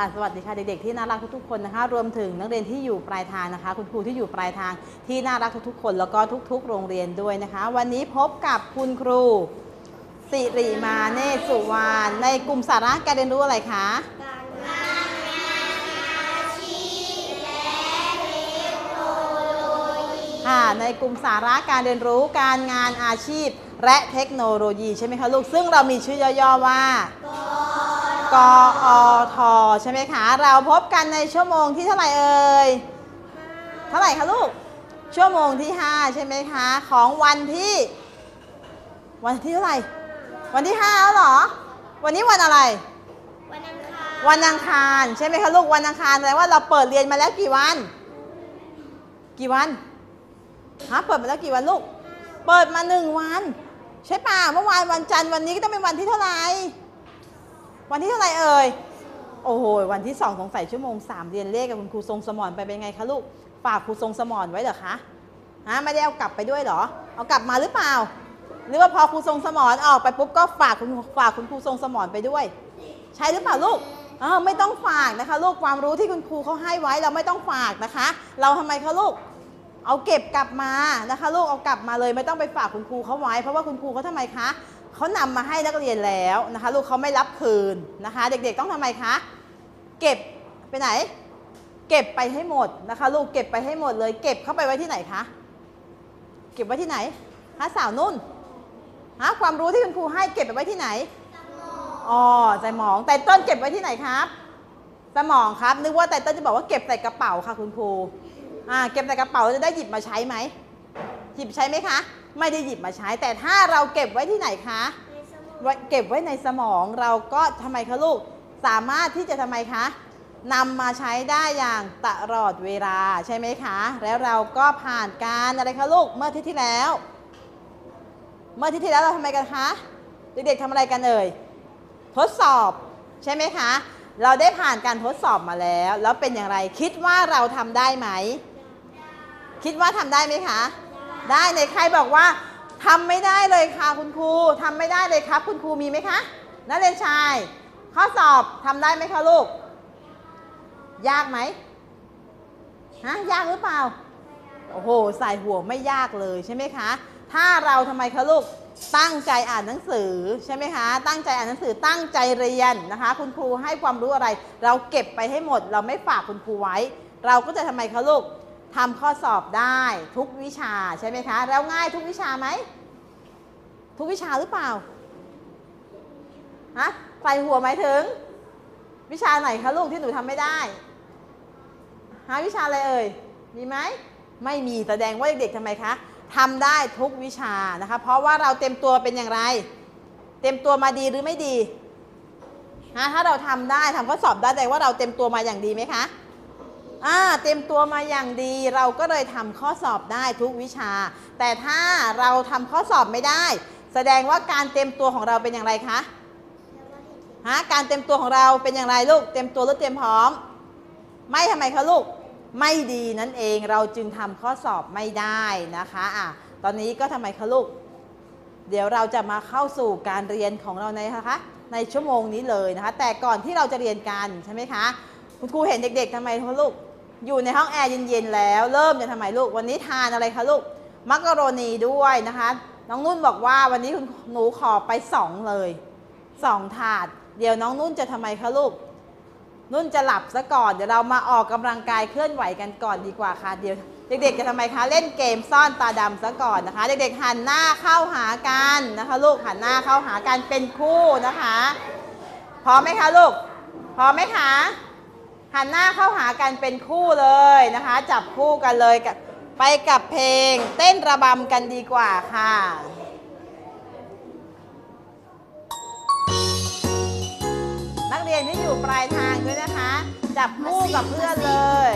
ค่ะ สวัสดีค่ะ เด็กๆที่น่ารักทุกๆคนนะคะ รวมถึงนักเรียนที่อยู่ปลายทางนะคะ คุณครูที่อยู่ปลายทางที่น่ารักทุกๆคน แล้วก็ทุก ๆ โรงเรียนด้วยนะคะ วันนี้พบกับคุณครู สิริมาเนศสุวรรณในกลุ่มสาระการเรียนรู้อะไรคะค่ะในกลุ่มสาระการเรียนรู้การงานอาชีพ และเทคโนโลยีใช่ไหมคะลูกซึ่งเรามีชื่อย่อๆว่า กอทใช่ไหมคะ เราพบกันในชั่วโมงที่เท่าไหร่เอ่ย เท่าไหร่คะลูก ชั่วโมงที่ 5 ใช่ไหมคะ ของวันที่ วันที่เท่าไหร่ วันที่5แล้วหรอ วันนี้วันอะไรวันอังคารใช่ไหมคะลูก วันอังคารแปลว่าเราเปิดเรียนมาแล้วกี่วัน กี่วัน ฮะ เปิดมาแล้วกี่วันลูก เปิดมาหนึ่งวัน ใช่ป่ะ เมื่อวานวันจันทร์วันนี้ก็ต้องเป็นวันที่เท่าไหร่ วันที่เท่าไหร่เอ่ย โอ้โห วันที่สองสงสัยชั่วโมงสามเรียนเลขกับคุณครูทรงสมอนไปเป็นไงคะลูก ฝากครูทรงสมอนไว้เหรอคะฮะไม่ได้เอากลับไปด้วยเหรอ เอากลับมาหรือเปล่า หรือว่าพอครูทรงสมอนออกไปปุ๊บก็ฝากคุณฝากคุณครูทรงสมอนไปด้วย ใช่หรือเปล่าลูกอ๋อไม่ต้องฝากนะคะ ลูกความรู้ที่คุณครูเขาให้ไว้เราไม่ต้องฝากนะคะ เราทำไมคะลูก เอาเก็บกลับมานะคะ ลูกเอากลับมาเลยไม่ต้องไปฝากคุณครูเขาไว้ เพราะว่าคุณครูเขาทำไมคะ เขานำมาให้นักเรียนแล้วนะคะ ลูกเขาไม่รับคืนนะคะ เด็กๆต้องทำไมคะ เก็บไปไหน เก็บไปให้หมดนะคะ ลูกเก็บไปให้หมดเลย เก็บเข้าไปไว้ที่ไหนคะ เก็บไว้ที่ไหนฮะสาวนุ่นฮะความรู้ที่คุณครูให้เก็บไปไว้ที่ไหนอ๋อใจหมองแต่ต้นเก็บไว้ที่ไหนครับสมองครับ นึกว่าแต่ต้นจะบอกว่าเก็บใส่กระเป๋าค่ะคุณครูอ่าเก็บใส่กระเป๋าจะได้หยิบมาใช้ไหม ยิบใช้ไหมคะ ไม่ได้หยิบมาใช้ แต่ถ้าเราเก็บไว้ที่ไหนคะไว้เก็บไว้ในสมองเราก็ทำไมคะลูก สามารถที่จะทำไมคะนำมาใช้ได้อย่างตลอดเวลาใช่ไหมคะ แล้วเราก็ผ่านการอะไรคะลูก เมื่อที่ที่แล้ว เมื่อที่ที่แล้วเราทำอไมกันคะ เด็กๆทำอะไรกันเอ่ย ทดสอบใช่ไหมคะ เราได้ผ่านการทดสอบมาแล้ว แล้วเป็นอย่างไร คิดว่าเราทำได้ไหม คิดว่าทำได้ไหมคะ ได้ไหนใครบอกว่า ทำไม่ได้เลยค่ะคุณครู ทำไม่ได้เลยครับ คุณครูมีไหมคะนักเรียนชาย ข้อสอบทำได้ไหมคะลูก ยากไหมฮะยากหรือเปล่าโอ้โหใส่หัวไม่ยากเลยใช่ไหมคะ ถ้าเราทำไมคะลูกตั้งใจอ่านหนังสือใช่ไหมคะ ตั้งใจอ่านหนังสือตั้งใจเรียนนะคะ คุณครูให้ความรู้อะไร เราเก็บไปให้หมด เราไม่ฝากคุณครูไว้ เราก็จะทำไมคะลูก ทำข้อสอบได้ทุกวิชาใช่ไหมคะ แล้วง่ายทุกวิชาไหม ทุกวิชาหรือเปล่าฮะไฟหัวหมายถึง วิชาไหนคะลูกที่หนูทำไม่ได้หาวิชาอะไรเอ่ย มีไหม ไม่มีแสดงว่าเด็กๆทำไมคะทำได้ทุกวิชานะคะ เพราะว่าเราเต็มตัวเป็นอย่างไร เต็มตัวมาดีหรือไม่ดีฮะถ้าเราทำได้ทำข้อสอบได้แสดงว่าเราเต็มตัวมาอย่างดีไหมคะ อ่าเต็มตัวมาอย่างดี เราก็เลยทำข้อสอบได้ทุกวิชา แต่ถ้าเราทำข้อสอบไม่ได้ แสดงว่าการเตรียมตัวของเราเป็นอย่างไรคะฮะการเตรียมตัวของเราเป็นอย่างไรลูก เตรียมตัวหรือเตรียมพร้อม ไม่ทำไมคะลูก ไม่ดีนั่นเองเราจึงทำข้อสอบไม่ได้นะคะอะตอนนี้ก็ทำไมคะลูก เดี๋ยวเราจะมาเข้าสู่การเรียนของเราในนะคะในชั่วโมงนี้เลยนะคะ แต่ก่อนที่เราจะเรียนกันใช่ไหมคะ คุณครูเห็นเด็ก ๆทำไมคะลูก อยู่ในห้องแอร์เย็นๆแล้ว เริ่มจะทำไมลูก วันนี้ทานอะไรคะลูก มักกะโรนีด้วยนะคะ น้องนุ่นบอกว่าวันนี้คุณหนูขอไปสองเลยสองถาด เดี๋ยวน้องนุ่นจะทำไมคะลูก นุ่นจะหลับซะก่อน เดี๋ยวเรามาออกกำลังกายเคลื่อนไหวกันก่อนดีกว่าค่ะ เดี๋ยวเด็กๆจะทำไมคะ เล่นเกมซ่อนตาดำซะก่อนนะคะ เด็กๆหันหน้าเข้าหากันนะคะ ลูกหันหน้าเข้าหากันเป็นคู่นะคะ พร้อมไหมคะลูก พร้อมไหมคะ หันหน้าเข้าหากันเป็นคู่เลยนะคะ จับคู่กันเลยไปกับเพลง เต้นระบำกันดีกว่าค่ะนักเรียนที่อยู่ปลายทางด้วยนะคะ จับคู่กับเพื่อนเลย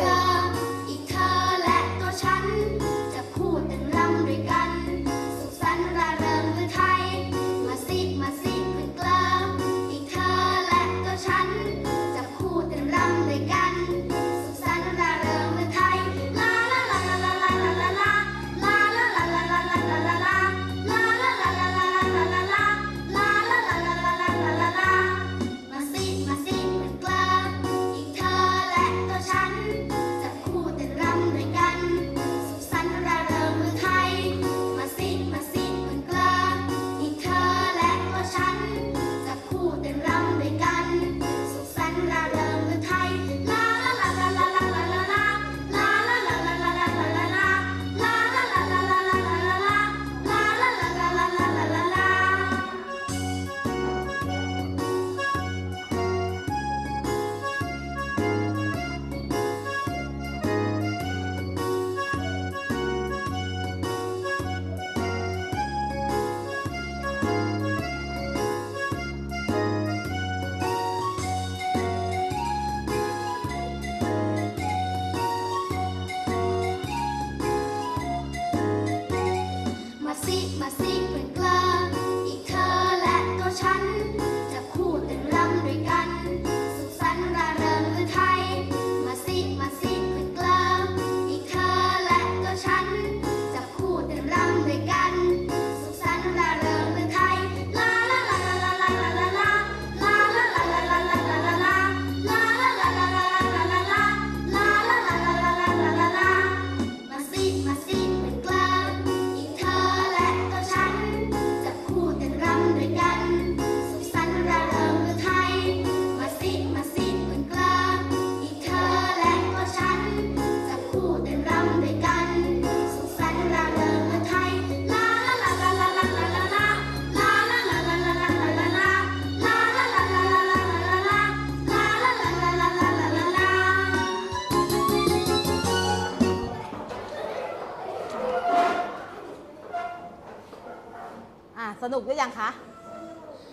นุกหรือยังคะ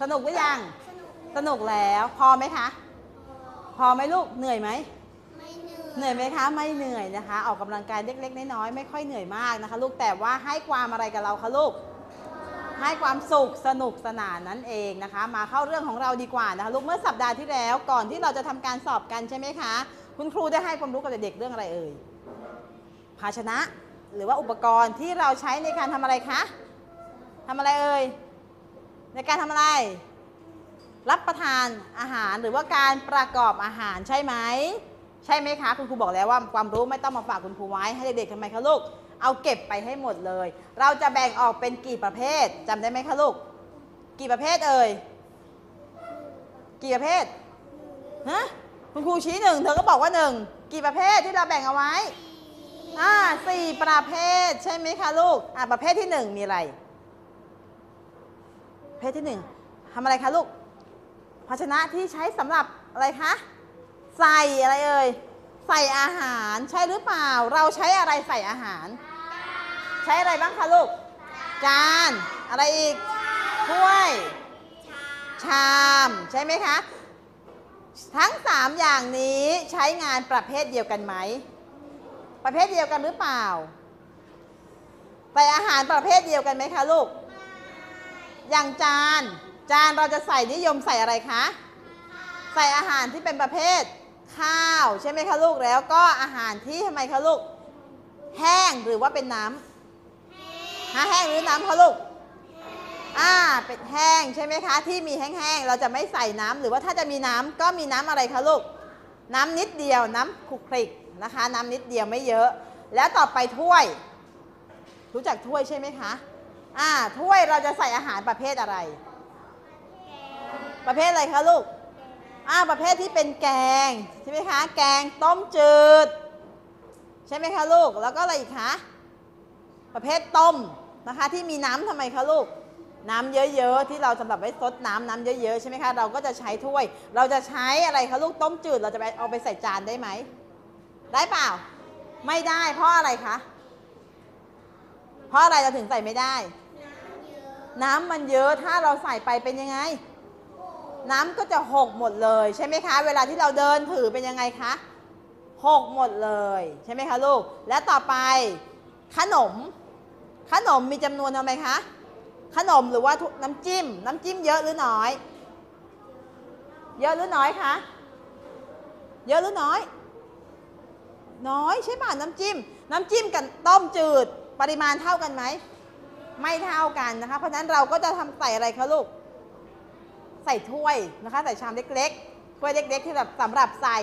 สนุกหรือยัง สนุกแล้ว พอไหมคะ พอไหมลูก เหนื่อยไหมไม่เหนื่อยเหนื่อยไหมคะ ไม่เหนื่อยนะคะ ออกกำลังกายเล็กๆน้อยๆไม่ค่อยเหนื่อยมากนะคะ ลูก แต่ว่าให้ความอะไรกับเราคะลูก ให้ความสุขสนุกสนานนั่นเองนะคะ มาเข้าเรื่องของเราดีกว่านะคะ ลูก เมื่อสัปดาห์ที่แล้ว ก่อนที่เราจะทำการสอบกันใช่ไหมคะ คุณครูได้ให้ความรู้กับเด็กๆเรื่องอะไรเอ่ย ภาชนะหรือว่าอุปกรณ์ที่เราใช้ในการทำอะไรคะทำอะไรเอ่ย ในการทำอะไร รับประทานอาหารหรือว่าการประกอบอาหารใช่ไหมใช่ไหมคะ คุณครูบอกแล้วว่าความรู้ไม่ต้องมาฝากคุณครูไว้ให้เด็กๆทำไมคะลูก เอาเก็บไปให้หมดเลย เราจะแบ่งออกเป็นกี่ประเภทจำได้ไหมคะลูก กี่ประเภทเอ่ยกี่ประเภทฮะคุณครูชี้หนึ่งเธอก็บอกว่าหนึ่งกี่ประเภทที่เราแบ่งเอาไว้อ่าสี่ประเภทใช่ไหมคะลูกอ่าประเภทที่หนึ่งมีอะไร เภทที่หนึ่งทำอะไรคะลูก ภาชนะที่ใช้สำหรับอะไรคะ ใส่อะไรเอ่ย ใส่อาหารใช่หรือเปล่า เราใช้อะไรใส่อาหาร ใช้อะไรบ้างคะลูก จาน อะไรอีก ถ้วย ชาม ใช่ไหมคะ ทั้ง 3 อย่างนี้ใช้งานประเภทเดียวกันไหม ประเภทเดียวกันหรือเปล่าใส่อาหารประเภทเดียวกันไหมคะลูก อย่างจาน จานเราจะใส่นิยมใส่อะไรคะ ใส่อาหารที่เป็นประเภท ข้าวใช่ไหมคะลูกแล้วก็อาหารที่ทำไมคะลูก แห้งหรือว่าเป็นน้ำฮะแห้งหรือน้ำคะลูกอ่าเป็นแห้งใช่ไหมคะ ที่มีแห้งๆเราจะไม่ใส่น้ำหรือว่าถ้าจะมีน้ำก็มีน้ำอะไรคะลูก น้ำนิดเดียวน้ำคลุกคลิกนะคะ น้ำนิดเดียวไม่เยอะ แล้วต่อไปถ้วย รู้จักถ้วยใช่ไหมคะ อ่าถ้วยเราจะใส่อาหารประเภทอะไร ประเภทอะไรคะลูกอ่าประเภทที่เป็นแกงใช่ไหมคะ แกงต้มจืด ใช่ไหมคะลูก แล้วก็อะไรอีกคะ ประเภทต้มนะคะที่มีน้ำทำไมคะลูก น้ำเยอะๆที่เราสำหรับไว้ซดน้ำน้ำเยอะๆใช่ไหมคะเราก็จะใช้ถ้วย เราจะใช้อะไรคะลูกต้มจืด เราจะไปเอาไปใส่จานได้ไหม ได้เปล่า ไม่ได้เพราะอะไรคะ เพราะอะไรเราถึงใส่ไม่ได้ น้ำมันเยอะถ้าเราใส่ไปเป็นยังไง น้ำก็จะหกหมดเลยใช่ไหมคะ เวลาที่เราเดินถือเป็นยังไงคะหกหมดเลยใช่ไหมคะลูก และต่อไปขนม ขนมมีจำนวนเท่าไหร่คะ ขนมหรือว่าน้ำจิ้ม น้ำจิ้มเยอะหรือน้อย เยอะหรือน้อยคะ เยอะหรือน้อย น้อยใช่ป่ะน้ำจิ้ม น้ำจิ้มกับต้มจืดปริมาณเท่ากันไหม ไม่เท่ากันนะคะ เพราะฉะนั้นเราก็จะทำใส่อะไรคะลูก ใส่ถ้วยนะคะ ใส่ชามเล็กๆ ถ้วยเล็ก ๆ ที่แบบสำหรับใส่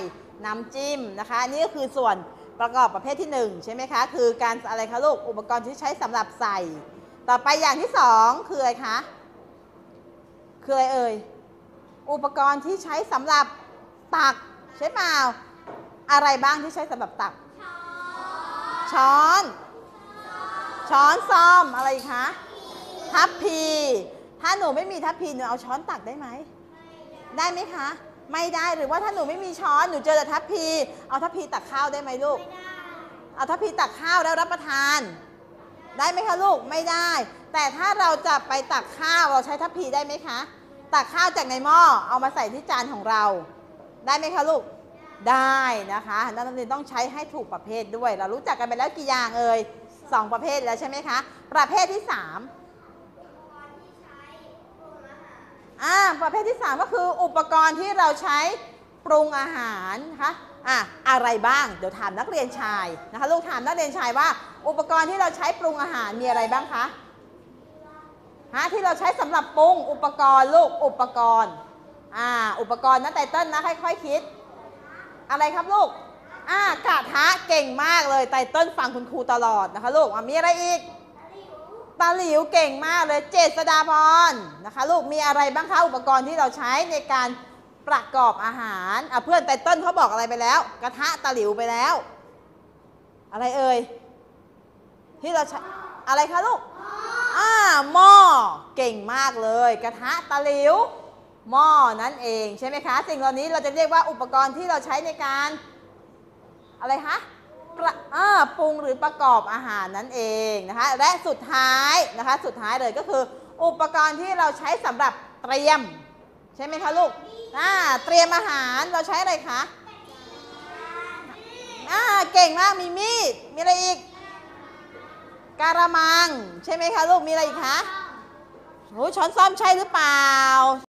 น้ำจิ้มนะคะอันนี้ก็คือส่วนประกอบประเภทที่หนึ่งใช่ไหมคะ คือการอะไรคะลูก อุปกรณ์ที่ใช้สำหรับใส่ ต่อไปอย่างที่สองคืออะไรคะ คืออะไรเอ่ย อุปกรณ์ที่ใช้สำหรับตักใช่เปล่า อะไรบ้างที่ใช้สำหรับตัก ช้อน ช้อนซ่อมอะไรอีกคะทัพพี ถ้าหนูไม่มีทัพพีหนูเอาช้อนตักได้ไหมได้ไหมคะ ไม่ได้หรือว่าถ้าหนูไม่มีช้อนหนูเจอแต่ทัพพี เอาทัพพีตักข้าวได้ไหมลูกเอาทัพพีตักข้าวแล้วรับประทาน ได้ไหมคะลูกไม่ได้ แต่ถ้าเราจะไปตักข้าวเราใช้ทัพพีได้ไหมคะ ตักข้าวจากในหม้อเอามาใส่ที่จานของเรา ได้ไหมคะลูกได้นะคะนักเรียนต้องใช้ให้ถูกประเภทด้วย เรารู้จักกันไปแล้วกี่อย่างเอ่ย สองประเภทแล้วใช่ไหมคะ ประเภทที่สามอ่าประเภทที่ 3 ก็คืออุปกรณ์ที่เราใช้ปรุงอาหารนะคะอะอะไรบ้าง เดี๋ยวถามนักเรียนชายนะคะลูกถามนักเรียนชายว่า อุปกรณ์ที่เราใช้ปรุงอาหารมีอะไรบ้างคะฮะที่เราใช้สำหรับปรุงอุปกรณ์ลูกอุปกรณ์อ่าอุปกรณ์นะไตเติ้ลนะค่อยๆคิด อะไรครับลูก อ่ากระทะเก่งมากเลยไตเติ้ลฟังคุณครูตลอดนะคะลูกอะมีอะไรอีกตาหลิวเก่งมากเลยเจษดาพรนะคะลูกมีอะไรบ้างคะอุปกรณ์ที่เราใช้ในการประกอบอาหารอะเพื่อนไตเติ้ลเขาบอกอะไรไปแล้ว กระทะตาหลิวไปแล้ว อะไรเอ่ยที่เราใช้อะไรคะลูกอ่าหม้อเก่งมากเลย กระทะตาหลิวหม้อนั่นเองใช่ไหมคะ สิ่งเหล่านี้เราจะเรียกว่าอุปกรณ์ที่เราใช้ในการ อะไรคะประอ่าปรุงหรือประกอบอาหารนั่นเองนะคะ และสุดท้ายนะคะ สุดท้ายเลยก็คือ อุปกรณ์ที่เราใช้สำหรับเตรียม ใช่ไหมคะลูกอ่าเตรียมอาหารเราใช้อะไรคะอ่าเก่งมากมีมีดมีอะไรอีก การะมัง ใช่ไหมคะลูกมีอะไรอีกคะโอ้ช้อนซ่อมใช่หรือเปล่า